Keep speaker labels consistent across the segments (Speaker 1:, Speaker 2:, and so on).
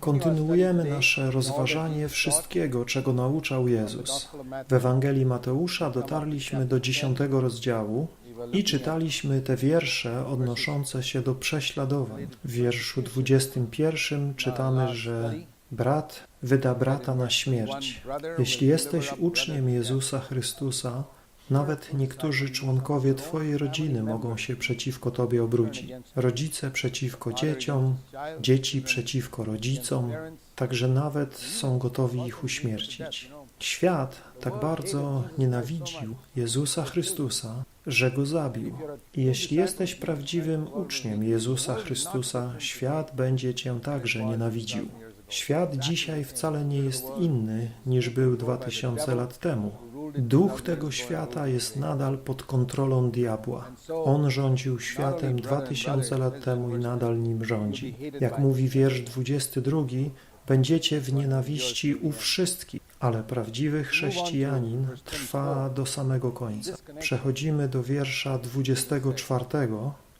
Speaker 1: Kontynuujemy nasze rozważanie wszystkiego, czego nauczał Jezus. W Ewangelii Mateusza dotarliśmy do dziesiątego rozdziału i czytaliśmy te wiersze odnoszące się do prześladowań. W wierszu 21 czytamy, że brat wyda brata na śmierć. Jeśli jesteś uczniem Jezusa Chrystusa, nawet niektórzy członkowie Twojej rodziny mogą się przeciwko Tobie obrócić. Rodzice przeciwko dzieciom, dzieci przeciwko rodzicom, także nawet są gotowi ich uśmiercić. Świat tak bardzo nienawidził Jezusa Chrystusa, że go zabił. I jeśli jesteś prawdziwym uczniem Jezusa Chrystusa, świat będzie cię także nienawidził. Świat dzisiaj wcale nie jest inny niż był dwa tysiące lat temu. Duch tego świata jest nadal pod kontrolą diabła. On rządził światem dwa tysiące lat temu i nadal nim rządzi. Jak mówi wiersz 22, będziecie w nienawiści u wszystkich, ale prawdziwy chrześcijanin trwa do samego końca. Przechodzimy do wiersza 24.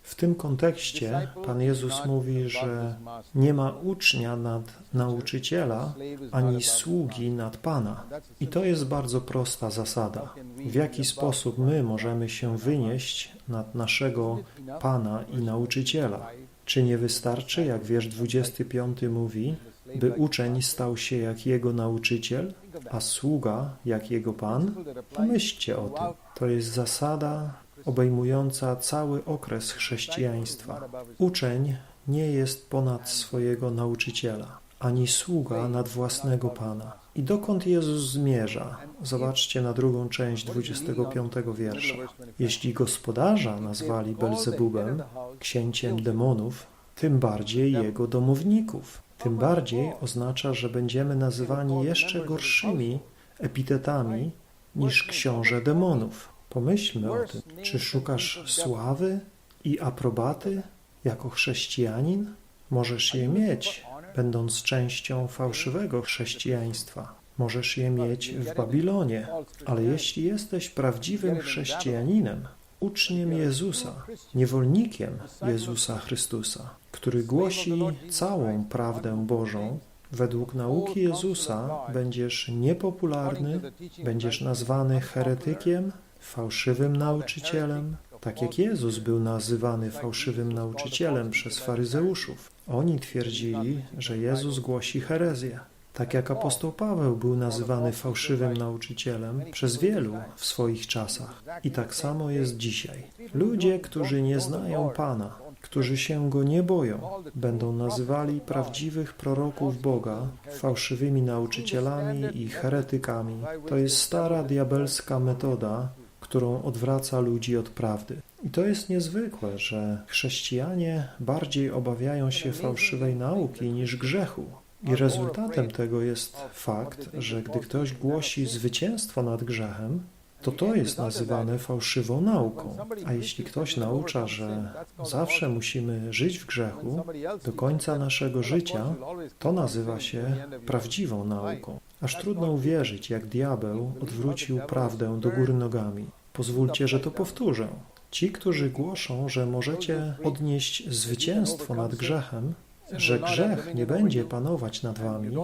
Speaker 1: W tym kontekście Pan Jezus mówi, że nie ma ucznia nad nauczyciela, ani sługi nad Pana. I to jest bardzo prosta zasada. W jaki sposób my możemy się wynieść nad naszego Pana i nauczyciela? Czy nie wystarczy, jak wiersz 25 mówi, by uczeń stał się jak jego nauczyciel, a sługa jak jego Pan? Pomyślcie o tym. To jest zasada obejmująca cały okres chrześcijaństwa. Uczeń nie jest ponad swojego nauczyciela, ani sługa nad własnego Pana. I dokąd Jezus zmierza? Zobaczcie na drugą część 25 wiersza. Jeśli gospodarza nazwali Belzebubem, księciem demonów, tym bardziej jego domowników. Tym bardziej oznacza, że będziemy nazywani jeszcze gorszymi epitetami niż książę demonów. Pomyślmy o tym. Czy szukasz sławy i aprobaty jako chrześcijanin? Możesz je mieć, będąc częścią fałszywego chrześcijaństwa. Możesz je mieć w Babilonie, ale jeśli jesteś prawdziwym chrześcijaninem, uczniem Jezusa, niewolnikiem Jezusa Chrystusa, który głosi całą prawdę Bożą, według nauki Jezusa będziesz niepopularny, będziesz nazwany heretykiem, fałszywym nauczycielem, tak jak Jezus był nazywany fałszywym nauczycielem przez faryzeuszów. Oni twierdzili, że Jezus głosi herezję. Tak jak apostoł Paweł był nazywany fałszywym nauczycielem przez wielu w swoich czasach. I tak samo jest dzisiaj. Ludzie, którzy nie znają Pana, którzy się Go nie boją, będą nazywali prawdziwych proroków Boga fałszywymi nauczycielami i heretykami. To jest stara diabelska metoda, którą odwraca ludzi od prawdy. I to jest niezwykłe, że chrześcijanie bardziej obawiają się fałszywej nauki niż grzechu. I rezultatem tego jest fakt, że gdy ktoś głosi zwycięstwo nad grzechem, to to jest nazywane fałszywą nauką. A jeśli ktoś naucza, że zawsze musimy żyć w grzechu do końca naszego życia, to nazywa się prawdziwą nauką. Aż trudno uwierzyć, jak diabeł odwrócił prawdę do góry nogami. Pozwólcie, że to powtórzę. Ci, którzy głoszą, że możecie odnieść zwycięstwo nad grzechem, że grzech nie będzie panować nad wami,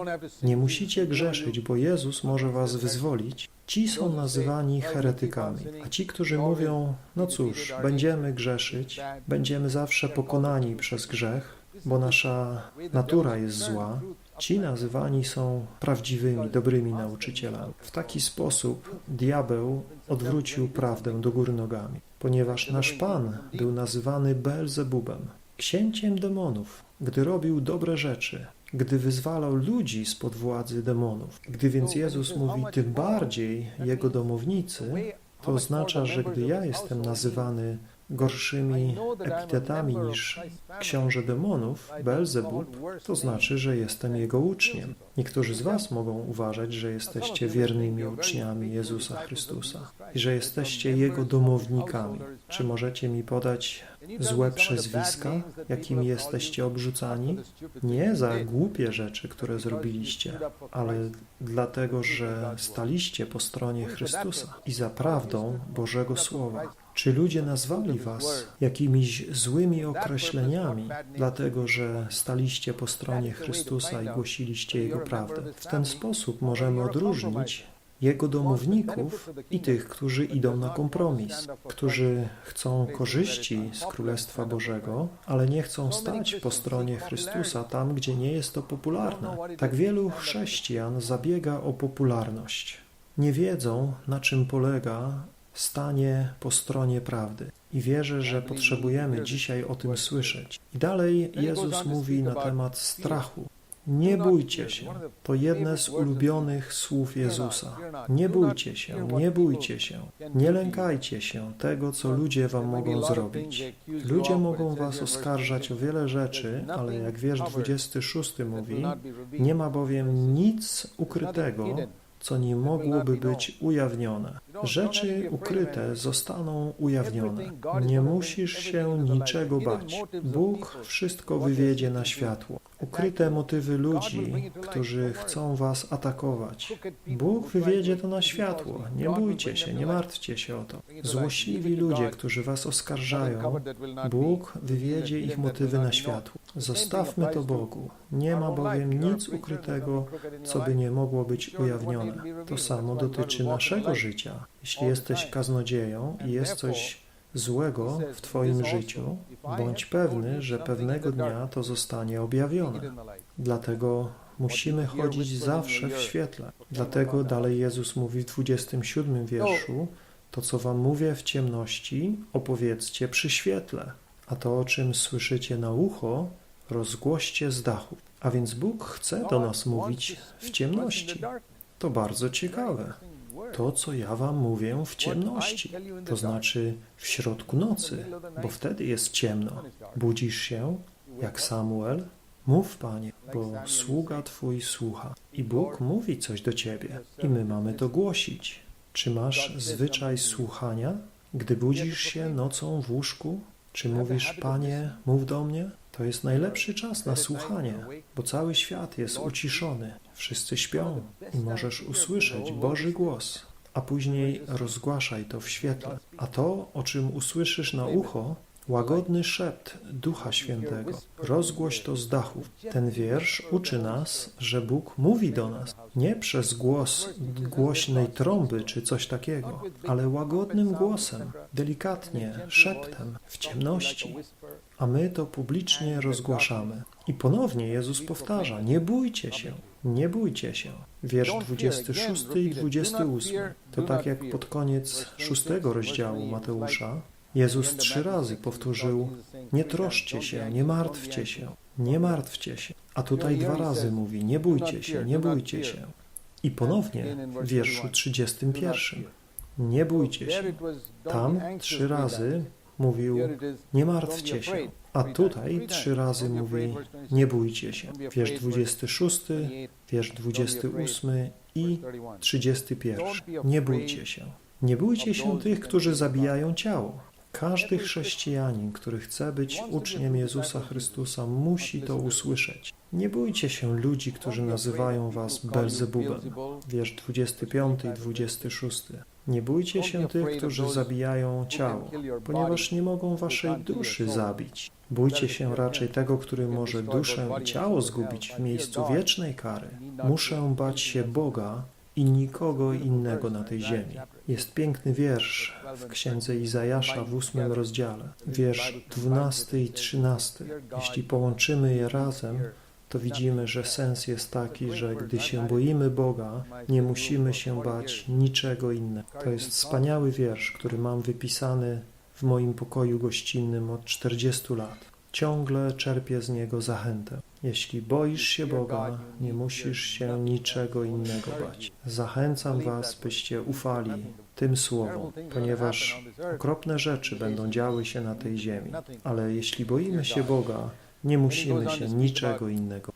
Speaker 1: nie musicie grzeszyć, bo Jezus może was wyzwolić, ci są nazywani heretykami. A ci, którzy mówią, no cóż, będziemy grzeszyć, będziemy zawsze pokonani przez grzech, bo nasza natura jest zła, Ci nazywani są prawdziwymi, dobrymi nauczycielami. W taki sposób diabeł odwrócił prawdę do góry nogami, ponieważ nasz Pan był nazywany Belzebubem, księciem demonów, gdy robił dobre rzeczy, gdy wyzwalał ludzi spod władzy demonów. Gdy więc Jezus mówi tym bardziej Jego domownicy, to oznacza, że gdy ja jestem nazywany gorszymi epitetami niż książę demonów, Belzebub, to znaczy, że jestem jego uczniem. Niektórzy z Was mogą uważać, że jesteście wiernymi uczniami Jezusa Chrystusa i że jesteście Jego domownikami. Czy możecie mi podać złe przezwiska, jakimi jesteście obrzucani? Nie za głupie rzeczy, które zrobiliście, ale dlatego, że staliście po stronie Chrystusa i za prawdą Bożego Słowa. Czy ludzie nazwali was jakimiś złymi określeniami, dlatego że staliście po stronie Chrystusa i głosiliście Jego prawdę? W ten sposób możemy odróżnić Jego domowników i tych, którzy idą na kompromis, którzy chcą korzyści z Królestwa Bożego, ale nie chcą stać po stronie Chrystusa tam, gdzie nie jest to popularne. Tak wielu chrześcijan zabiega o popularność. Nie wiedzą, na czym polega stanie po stronie prawdy. I wierzę, że potrzebujemy dzisiaj o tym słyszeć. I dalej Jezus mówi na temat strachu. Nie bójcie się. To jedne z ulubionych słów Jezusa. Nie bójcie się, nie bójcie się. Nie lękajcie się tego, co ludzie wam mogą zrobić. Ludzie mogą was oskarżać o wiele rzeczy, ale jak wiersz 26 mówi, nie ma bowiem nic ukrytego, co nie mogłoby być ujawnione. Rzeczy ukryte zostaną ujawnione. Nie musisz się niczego bać. Bóg wszystko wywiedzie na światło. Ukryte motywy ludzi, którzy chcą was atakować. Bóg wywiedzie to na światło. Nie bójcie się, nie martwcie się o to. Złośliwi ludzie, którzy was oskarżają, Bóg wywiedzie ich motywy na światło. Zostawmy to Bogu. Nie ma bowiem nic ukrytego, co by nie mogło być ujawnione. To samo dotyczy naszego życia. Jeśli jesteś kaznodzieją i jest coś złego w Twoim życiu, bądź pewny, że pewnego dnia to zostanie objawione. Dlatego musimy chodzić zawsze w świetle. Dlatego dalej Jezus mówi w 27 wierszu, to co wam mówię w ciemności, opowiedzcie przy świetle, a to o czym słyszycie na ucho, rozgłoście z dachu. A więc Bóg chce do nas mówić w ciemności. To bardzo ciekawe. To, co ja wam mówię w ciemności, to znaczy w środku nocy, bo wtedy jest ciemno. Budzisz się, jak Samuel? Mów, Panie, bo sługa Twój słucha. I Bóg mówi coś do Ciebie i my mamy to głosić. Czy masz zwyczaj słuchania, gdy budzisz się nocą w łóżku? Czy mówisz, Panie, mów do mnie? To jest najlepszy czas na słuchanie, bo cały świat jest uciszony, wszyscy śpią i możesz usłyszeć Boży głos, a później rozgłaszaj to w świetle. A to, o czym usłyszysz na ucho, łagodny szept Ducha Świętego. Rozgłoś to z dachów. Ten wiersz uczy nas, że Bóg mówi do nas nie przez głos głośnej trąby czy coś takiego, ale łagodnym głosem, delikatnie, szeptem, w ciemności. A my to publicznie rozgłaszamy. I ponownie Jezus powtarza, nie bójcie się, nie bójcie się. Wiersz 26 i 28. To tak jak pod koniec szóstego rozdziału Mateusza, Jezus trzy razy powtórzył: Nie troszcie się, nie martwcie się, nie martwcie się. A tutaj dwa razy mówi: Nie bójcie się, nie bójcie się. I ponownie w wierszu 31: Nie bójcie się. Tam trzy razy mówił: Nie martwcie się. A tutaj trzy razy mówi: Nie bójcie się. Wiersz 26, wiersz 28 i 31. Nie bójcie się. Nie bójcie się tych, którzy zabijają ciało. Każdy chrześcijanin, który chce być uczniem Jezusa Chrystusa, musi to usłyszeć. Nie bójcie się ludzi, którzy nazywają was Belzebubem. Wiersz 25 i 26. Nie bójcie się tych, którzy zabijają ciało, ponieważ nie mogą waszej duszy zabić. Bójcie się raczej tego, który może duszę i ciało zgubić w miejscu wiecznej kary. Muszę bać się Boga, i nikogo innego na tej ziemi. Jest piękny wiersz w księdze Izajasza w ósmym rozdziale, wiersz 12 i 13. Jeśli połączymy je razem, to widzimy, że sens jest taki, że gdy się boimy Boga, nie musimy się bać niczego innego. To jest wspaniały wiersz, który mam wypisany w moim pokoju gościnnym od 40 lat. Ciągle czerpię z niego zachętę. Jeśli boisz się Boga, nie musisz się niczego innego bać. Zachęcam Was, byście ufali tym słowom, ponieważ okropne rzeczy będą działy się na tej ziemi. Ale jeśli boimy się Boga, nie musimy się niczego innego.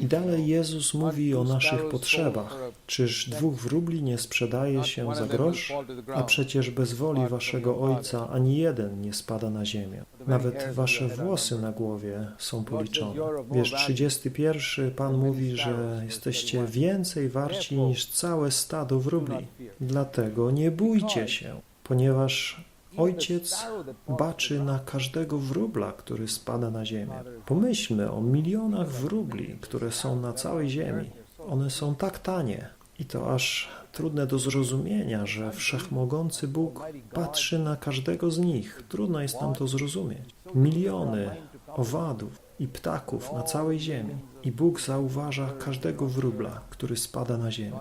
Speaker 1: I dalej Jezus mówi o naszych potrzebach. Czyż dwóch wróbli nie sprzedaje się za grosz? A przecież bez woli waszego Ojca ani jeden nie spada na ziemię. Nawet wasze włosy na głowie są policzone. Wiersz 31, Pan mówi, że jesteście więcej warci niż całe stado wróbli. Dlatego nie bójcie się, ponieważ Ojciec baczy na każdego wróbla, który spada na ziemię. Pomyślmy o milionach wróbli, które są na całej ziemi. One są tak tanie i to aż trudne do zrozumienia, że wszechmogący Bóg patrzy na każdego z nich. Trudno jest nam to zrozumieć. Miliony owadów i ptaków na całej ziemi. I Bóg zauważa każdego wróbla, który spada na ziemię.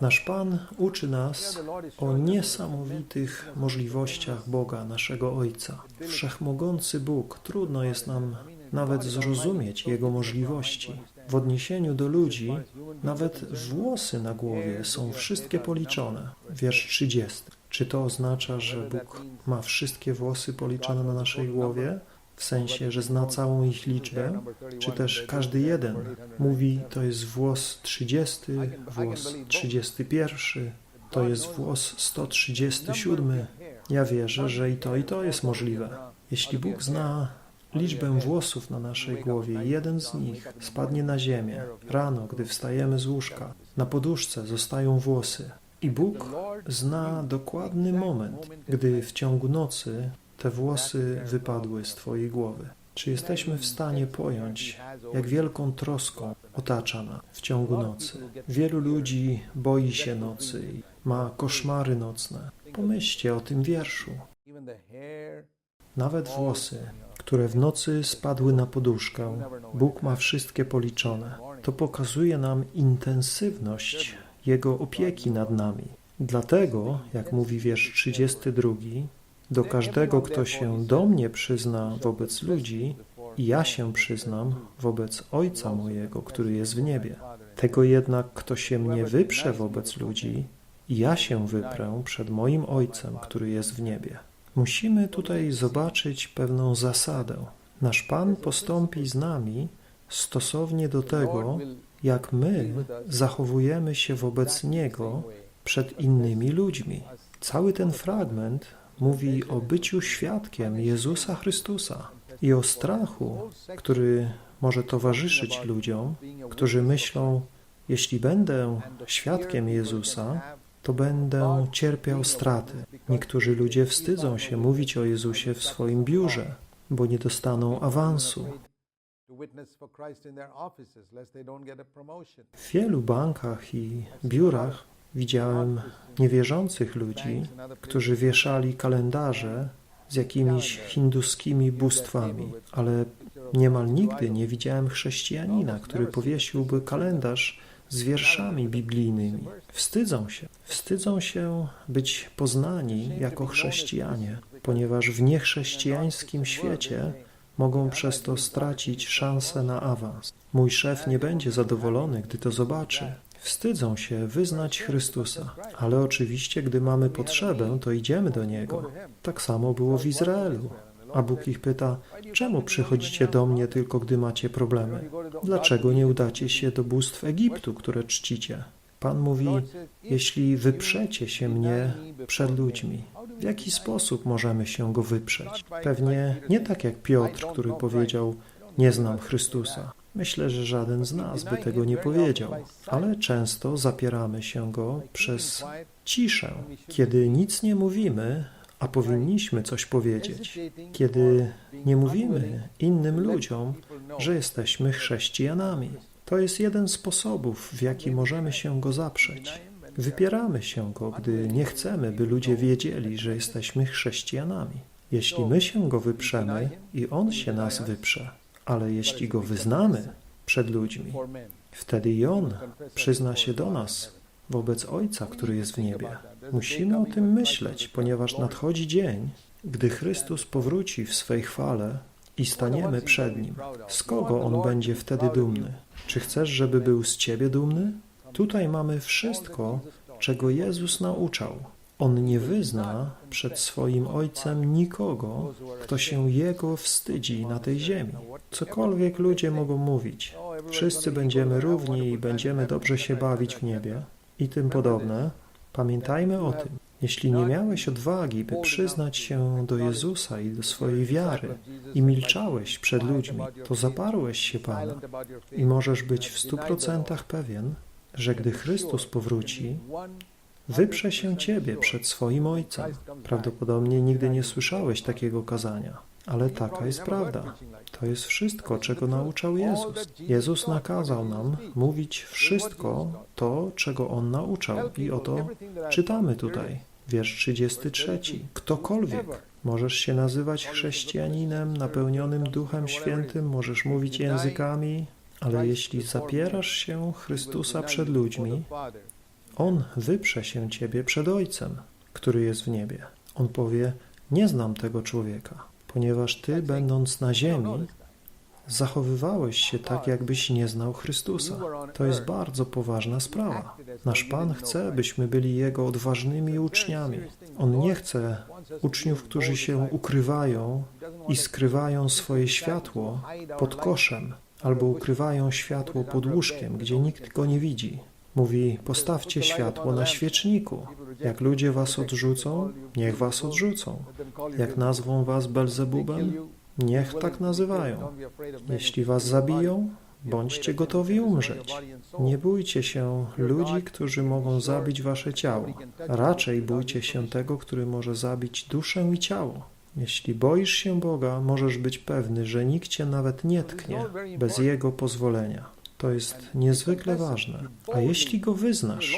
Speaker 1: Nasz Pan uczy nas o niesamowitych możliwościach Boga, naszego Ojca. Wszechmogący Bóg, trudno jest nam nawet zrozumieć Jego możliwości. W odniesieniu do ludzi, nawet włosy na głowie są wszystkie policzone. Wiersz 30. Czy to oznacza, że Bóg ma wszystkie włosy policzone na naszej głowie? W sensie, że zna całą ich liczbę? Czy też każdy jeden mówi, to jest włos 30, włos 31, to jest włos 137? Ja wierzę, że i to, i to jest możliwe. Jeśli Bóg zna liczbę włosów na naszej głowie, jeden z nich spadnie na ziemię rano, gdy wstajemy z łóżka. Na poduszce zostają włosy. I Bóg zna dokładny moment, gdy w ciągu nocy te włosy wypadły z Twojej głowy. Czy jesteśmy w stanie pojąć, jak wielką troską otacza nas w ciągu nocy? Wielu ludzi boi się nocy i ma koszmary nocne. Pomyślcie o tym wierszu. Nawet włosy, które w nocy spadły na poduszkę, Bóg ma wszystkie policzone. To pokazuje nam intensywność Jego opieki nad nami. Dlatego, jak mówi wiersz 32, do każdego, kto się do mnie przyzna wobec ludzi, ja się przyznam wobec Ojca mojego, który jest w niebie. Tego jednak, kto się mnie wyprze wobec ludzi, ja się wyprę przed moim Ojcem, który jest w niebie. Musimy tutaj zobaczyć pewną zasadę. Nasz Pan postąpi z nami stosownie do tego, jak my zachowujemy się wobec Niego przed innymi ludźmi. Cały ten fragment mówi o byciu świadkiem Jezusa Chrystusa i o strachu, który może towarzyszyć ludziom, którzy myślą, jeśli będę świadkiem Jezusa, to będę cierpiał straty. Niektórzy ludzie wstydzą się mówić o Jezusie w swoim biurze, bo nie dostaną awansu. W wielu bankach i biurach widziałem niewierzących ludzi, którzy wieszali kalendarze z jakimiś hinduskimi bóstwami, ale niemal nigdy nie widziałem chrześcijanina, który powiesiłby kalendarz z wierszami biblijnymi. Wstydzą się. Wstydzą się być poznani jako chrześcijanie, ponieważ w niechrześcijańskim świecie mogą przez to stracić szansę na awans. Mój szef nie będzie zadowolony, gdy to zobaczy. Wstydzą się wyznać Chrystusa, ale oczywiście, gdy mamy potrzebę, to idziemy do Niego. Tak samo było w Izraelu. A Bóg ich pyta, czemu przychodzicie do mnie tylko gdy macie problemy? Dlaczego nie udacie się do bóstw Egiptu, które czcicie? Pan mówi, jeśli wyprzecie się mnie przed ludźmi, w jaki sposób możemy się go wyprzeć? Pewnie nie tak jak Piotr, który powiedział, nie znam Chrystusa. Myślę, że żaden z nas by tego nie powiedział, ale często zapieramy się go przez ciszę, kiedy nic nie mówimy, a powinniśmy coś powiedzieć, kiedy nie mówimy innym ludziom, że jesteśmy chrześcijanami. To jest jeden z sposobów, w jaki możemy się go zaprzeć. Wypieramy się go, gdy nie chcemy, by ludzie wiedzieli, że jesteśmy chrześcijanami. Jeśli my się go wyprzemy i on się nas wyprze, ale jeśli go wyznamy przed ludźmi, wtedy i on przyzna się do nas wobec Ojca, który jest w niebie. Musimy o tym myśleć, ponieważ nadchodzi dzień, gdy Chrystus powróci w swej chwale i staniemy przed Nim. Z kogo On będzie wtedy dumny? Czy chcesz, żeby był z Ciebie dumny? Tutaj mamy wszystko, czego Jezus nauczał. On nie wyzna przed swoim Ojcem nikogo, kto się Jego wstydzi na tej ziemi. Cokolwiek ludzie mogą mówić, wszyscy będziemy równi i będziemy dobrze się bawić w niebie i tym podobne. Pamiętajmy o tym. Jeśli nie miałeś odwagi, by przyznać się do Jezusa i do swojej wiary i milczałeś przed ludźmi, to zaparłeś się Pana i możesz być w stu procentach pewien, że gdy Chrystus powróci, wyprze się Ciebie przed swoim Ojcem. Prawdopodobnie nigdy nie słyszałeś takiego kazania, ale taka jest prawda. To jest wszystko, czego nauczał Jezus. Jezus nakazał nam mówić wszystko to, czego On nauczał i oto czytamy tutaj. Wiersz 33. Ktokolwiek. Możesz się nazywać chrześcijaninem napełnionym Duchem Świętym, możesz mówić językami, ale jeśli zapierasz się Chrystusa przed ludźmi, On wyprze się Ciebie przed Ojcem, który jest w niebie. On powie, nie znam tego człowieka, ponieważ Ty, będąc na ziemi, zachowywałeś się tak, jakbyś nie znał Chrystusa. To jest bardzo poważna sprawa. Nasz Pan chce, byśmy byli Jego odważnymi uczniami. On nie chce uczniów, którzy się ukrywają i skrywają swoje światło pod koszem albo ukrywają światło pod łóżkiem, gdzie nikt go nie widzi. Mówi, postawcie światło na świeczniku. Jak ludzie was odrzucą, niech was odrzucą. Jak nazwą was Belzebubem, niech tak nazywają. Jeśli was zabiją, bądźcie gotowi umrzeć. Nie bójcie się ludzi, którzy mogą zabić wasze ciało. Raczej bójcie się tego, który może zabić duszę i ciało. Jeśli boisz się Boga, możesz być pewny, że nikt cię nawet nie tknie bez Jego pozwolenia. To jest niezwykle ważne. A jeśli Go wyznasz,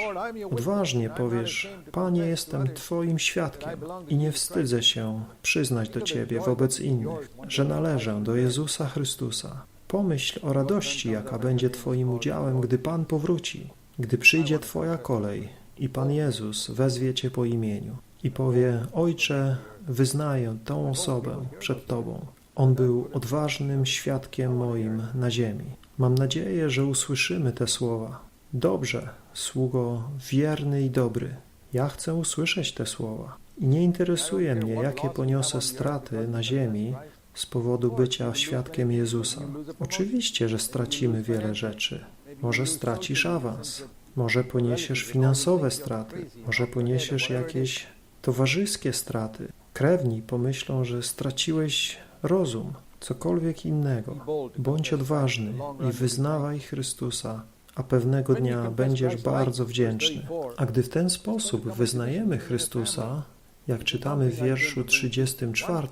Speaker 1: odważnie powiesz, Panie, jestem Twoim świadkiem i nie wstydzę się przyznać do Ciebie wobec innych, że należę do Jezusa Chrystusa. Pomyśl o radości, jaka będzie Twoim udziałem, gdy Pan powróci, gdy przyjdzie Twoja kolej i Pan Jezus wezwie Cię po imieniu i powie, Ojcze, wyznaję tą osobę przed Tobą. On był odważnym świadkiem moim na ziemi. Mam nadzieję, że usłyszymy te słowa. Dobrze, sługo wierny i dobry. Ja chcę usłyszeć te słowa. I nie interesuje mnie, jakie poniosę straty na ziemi z powodu bycia świadkiem Jezusa. Oczywiście, że stracimy wiele rzeczy. Może stracisz awans, może poniesiesz finansowe straty, może poniesiesz jakieś towarzyskie straty. Krewni pomyślą, że straciłeś rozum, cokolwiek innego. Bądź odważny i wyznawaj Chrystusa, a pewnego dnia będziesz bardzo wdzięczny. A gdy w ten sposób wyznajemy Chrystusa, jak czytamy w wierszu 34,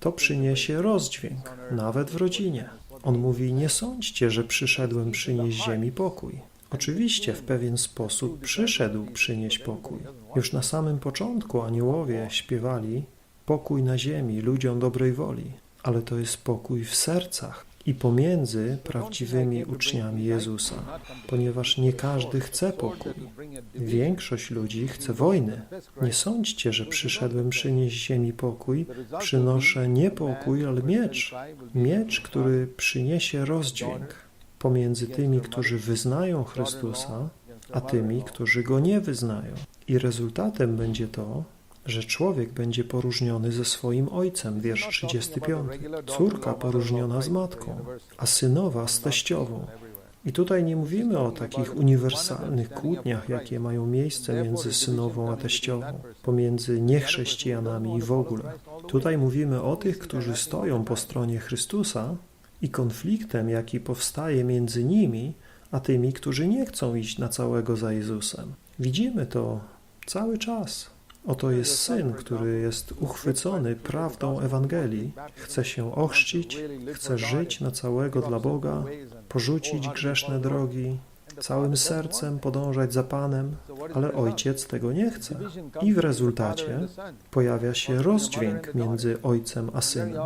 Speaker 1: to przyniesie rozdźwięk, nawet w rodzinie. On mówi, nie sądźcie, że przyszedłem przynieść ziemi pokój. Oczywiście w pewien sposób przyszedł przynieść pokój. Już na samym początku aniołowie śpiewali pokój na ziemi ludziom dobrej woli, ale to jest pokój w sercach i pomiędzy prawdziwymi uczniami Jezusa, ponieważ nie każdy chce pokój. Większość ludzi chce wojny. Nie sądźcie, że przyszedłem przynieść ziemi pokój, przynoszę nie pokój, ale miecz. Miecz, który przyniesie rozdźwięk pomiędzy tymi, którzy wyznają Chrystusa, a tymi, którzy Go nie wyznają. I rezultatem będzie to, że człowiek będzie poróżniony ze swoim ojcem, wiersz 35. Córka poróżniona z matką, a synowa z teściową. I tutaj nie mówimy o takich uniwersalnych kłótniach, jakie mają miejsce między synową a teściową, pomiędzy niechrześcijanami i w ogóle. Tutaj mówimy o tych, którzy stoją po stronie Chrystusa i konfliktem, jaki powstaje między nimi, a tymi, którzy nie chcą iść na całego za Jezusem. Widzimy to cały czas. Oto jest syn, który jest uchwycony prawdą Ewangelii, chce się ochrzcić, chce żyć na całego dla Boga, porzucić grzeszne drogi, całym sercem podążać za Panem, ale ojciec tego nie chce. I w rezultacie pojawia się rozdźwięk między ojcem a synem,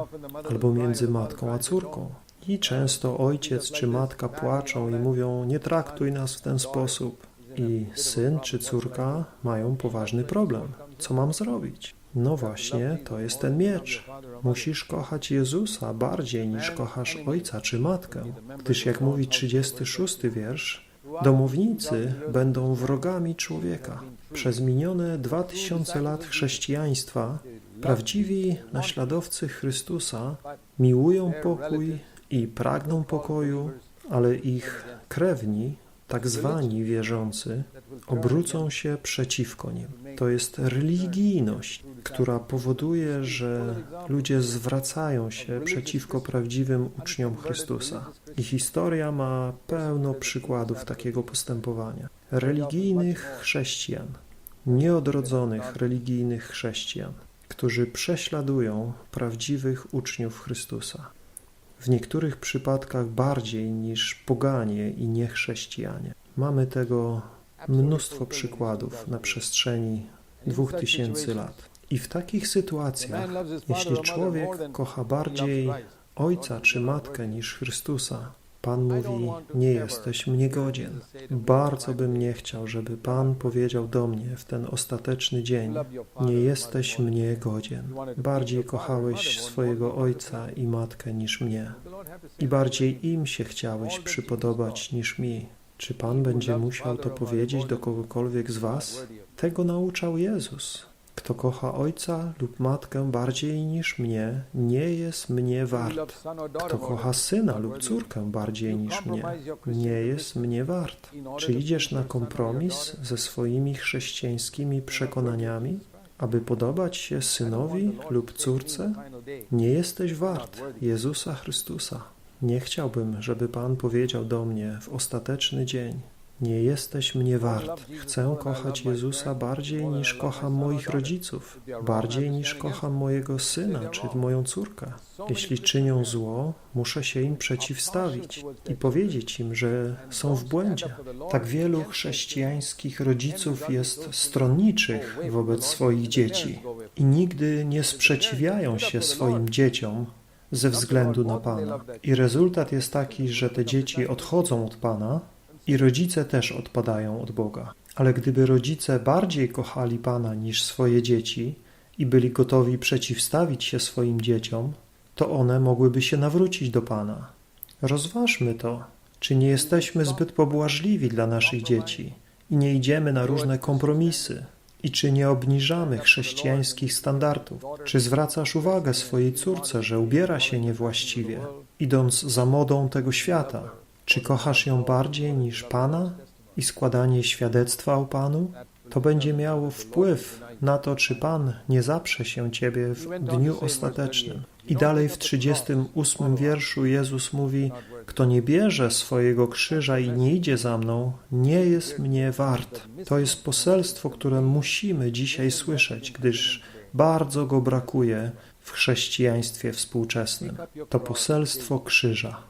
Speaker 1: albo między matką a córką. I często ojciec czy matka płaczą i mówią: Nie traktuj nas w ten sposób. I syn czy córka mają poważny problem. Co mam zrobić? No właśnie, to jest ten miecz. Musisz kochać Jezusa bardziej niż kochasz ojca czy matkę, gdyż jak mówi 36 wiersz, domownicy będą wrogami człowieka. Przez minione dwa tysiące lat chrześcijaństwa prawdziwi naśladowcy Chrystusa miłują pokój i pragną pokoju, ale ich krewni tak zwani wierzący obrócą się przeciwko nim. To jest religijność, która powoduje, że ludzie zwracają się przeciwko prawdziwym uczniom Chrystusa. I historia ma pełno przykładów takiego postępowania. Religijnych chrześcijan, nieodrodzonych religijnych chrześcijan, którzy prześladują prawdziwych uczniów Chrystusa. W niektórych przypadkach bardziej niż poganie i niechrześcijanie. Mamy tego mnóstwo przykładów na przestrzeni dwóch tysięcy lat. I w takich sytuacjach, jeśli człowiek kocha bardziej ojca czy matkę niż Chrystusa, Pan mówi, nie jesteś mnie godzien. Bardzo bym nie chciał, żeby Pan powiedział do mnie w ten ostateczny dzień, nie jesteś mnie godzien. Bardziej kochałeś swojego ojca i matkę niż mnie. I bardziej im się chciałeś przypodobać niż mi. Czy Pan będzie musiał to powiedzieć do kogokolwiek z Was? Tego nauczał Jezus. Kto kocha ojca lub matkę bardziej niż mnie, nie jest mnie wart. Kto kocha syna lub córkę bardziej niż mnie, nie jest mnie wart. Czy idziesz na kompromis ze swoimi chrześcijańskimi przekonaniami, aby podobać się synowi lub córce? Nie jesteś wart Jezusa Chrystusa. Nie chciałbym, żeby Pan powiedział do mnie w ostateczny dzień, nie jesteś mnie wart. Chcę kochać Jezusa bardziej niż kocham moich rodziców, bardziej niż kocham mojego syna czy moją córkę. Jeśli czynią zło, muszę się im przeciwstawić i powiedzieć im, że są w błędzie. Tak wielu chrześcijańskich rodziców jest stronniczych wobec swoich dzieci i nigdy nie sprzeciwiają się swoim dzieciom ze względu na Pana. I rezultat jest taki, że te dzieci odchodzą od Pana, i rodzice też odpadają od Boga. Ale gdyby rodzice bardziej kochali Pana niż swoje dzieci i byli gotowi przeciwstawić się swoim dzieciom, to one mogłyby się nawrócić do Pana. Rozważmy to, czy nie jesteśmy zbyt pobłażliwi dla naszych dzieci i nie idziemy na różne kompromisy, i czy nie obniżamy chrześcijańskich standardów? Czy zwracasz uwagę swojej córce, że ubiera się niewłaściwie, idąc za modą tego świata? Czy kochasz ją bardziej niż Pana i składanie świadectwa o Panu? To będzie miało wpływ na to, czy Pan nie zaprze się Ciebie w dniu ostatecznym. I dalej w 38 wierszu Jezus mówi, kto nie bierze swojego krzyża i nie idzie za mną, nie jest mnie wart. To jest poselstwo, które musimy dzisiaj słyszeć, gdyż bardzo go brakuje w chrześcijaństwie współczesnym. To poselstwo krzyża.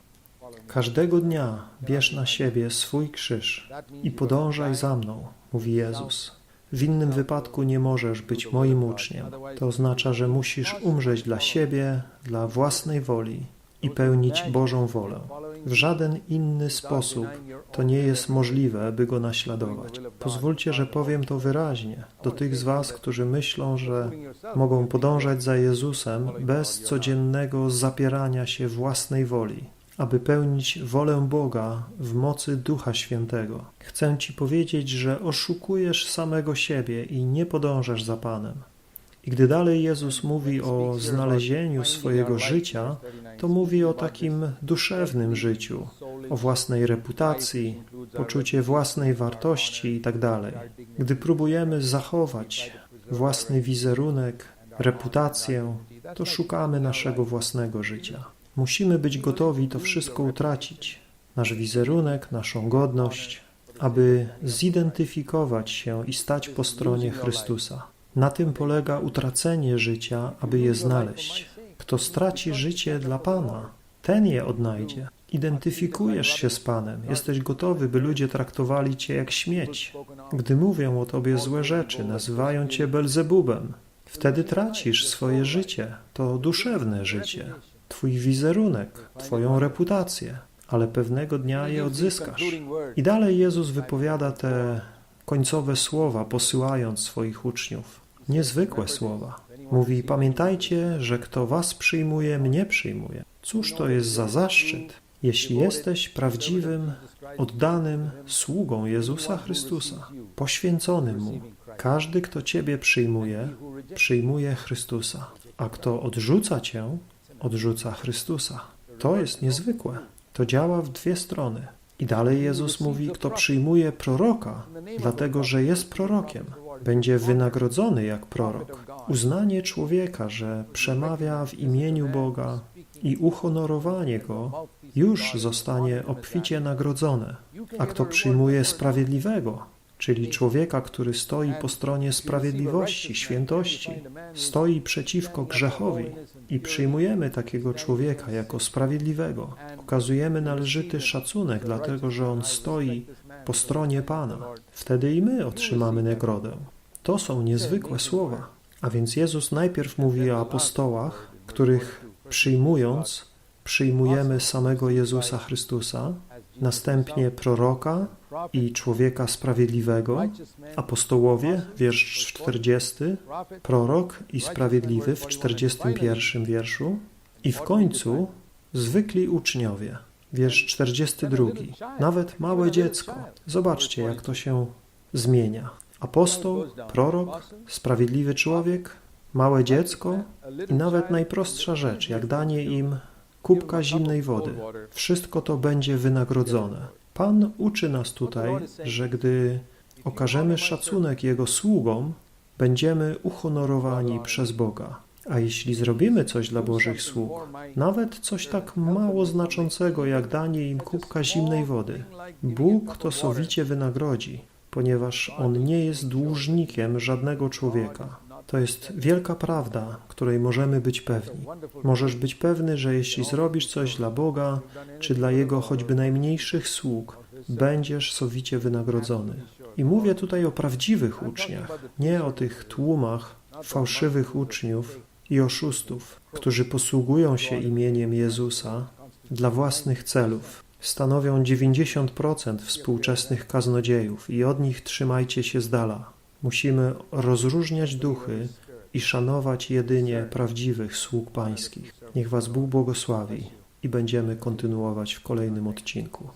Speaker 1: Każdego dnia bierz na siebie swój krzyż i podążaj za mną, mówi Jezus. W innym wypadku nie możesz być moim uczniem. To oznacza, że musisz umrzeć dla siebie, dla własnej woli i pełnić Bożą wolę. W żaden inny sposób to nie jest możliwe, by Go naśladować. Pozwólcie, że powiem to wyraźnie do tych z Was, którzy myślą, że mogą podążać za Jezusem bez codziennego zapierania się własnej woli aby pełnić wolę Boga w mocy Ducha Świętego. Chcę Ci powiedzieć, że oszukujesz samego siebie i nie podążasz za Panem. I gdy dalej Jezus mówi o znalezieniu swojego życia, to mówi o takim duszewnym życiu, o własnej reputacji, poczucie własnej wartości itd. Tak gdy próbujemy zachować własny wizerunek, reputację, to szukamy naszego własnego życia. Musimy być gotowi to wszystko utracić, nasz wizerunek, naszą godność, aby zidentyfikować się i stać po stronie Chrystusa. Na tym polega utracenie życia, aby je znaleźć. Kto straci życie dla Pana, ten je odnajdzie. Identyfikujesz się z Panem, jesteś gotowy, by ludzie traktowali Cię jak śmieć. Gdy mówią o Tobie złe rzeczy, nazywają Cię Belzebubem, wtedy tracisz swoje życie, to duszewne życie. Twój wizerunek, Twoją reputację, ale pewnego dnia je odzyskasz. I dalej Jezus wypowiada te końcowe słowa, posyłając swoich uczniów. Niezwykłe słowa. Mówi, pamiętajcie, że kto was przyjmuje, mnie przyjmuje. Cóż to jest za zaszczyt, jeśli jesteś prawdziwym, oddanym sługą Jezusa Chrystusa, poświęconym Mu. Każdy, kto Ciebie przyjmuje, przyjmuje Chrystusa, a kto odrzuca Cię, odrzuca Chrystusa. To jest niezwykłe. To działa w dwie strony. I dalej Jezus mówi, kto przyjmuje proroka, dlatego że jest prorokiem, będzie wynagrodzony jak prorok. Uznanie człowieka, że przemawia w imieniu Boga i uhonorowanie Go już zostanie obficie nagrodzone. A kto przyjmuje sprawiedliwego, czyli człowieka, który stoi po stronie sprawiedliwości, świętości, stoi przeciwko grzechowi i przyjmujemy takiego człowieka jako sprawiedliwego. Okazujemy należyty szacunek, dlatego że on stoi po stronie Pana. Wtedy i my otrzymamy nagrodę. To są niezwykłe słowa. A więc Jezus najpierw mówi o apostołach, których przyjmując, przyjmujemy samego Jezusa Chrystusa, następnie proroka i człowieka sprawiedliwego, apostołowie, wiersz 40, prorok i sprawiedliwy w 41 wierszu i w końcu zwykli uczniowie, wiersz 42, nawet małe dziecko. Zobaczcie, jak to się zmienia. Apostoł, prorok, sprawiedliwy człowiek, małe dziecko i nawet najprostsza rzecz, jak danie im kubka zimnej wody. Wszystko to będzie wynagrodzone. Pan uczy nas tutaj, że gdy okażemy szacunek Jego sługom, będziemy uhonorowani przez Boga. A jeśli zrobimy coś dla Bożych sług, nawet coś tak mało znaczącego jak danie im kubka zimnej wody, Bóg to sowicie wynagrodzi, ponieważ On nie jest dłużnikiem żadnego człowieka. To jest wielka prawda, której możemy być pewni. Możesz być pewny, że jeśli zrobisz coś dla Boga, czy dla Jego choćby najmniejszych sług, będziesz sowicie wynagrodzony. I mówię tutaj o prawdziwych uczniach, nie o tych tłumach fałszywych uczniów i oszustów, którzy posługują się imieniem Jezusa dla własnych celów. Stanowią 90% współczesnych kaznodziejów i od nich trzymajcie się z dala. Musimy rozróżniać duchy i szanować jedynie prawdziwych sług pańskich. Niech Was Bóg błogosławi i będziemy kontynuować w kolejnym odcinku.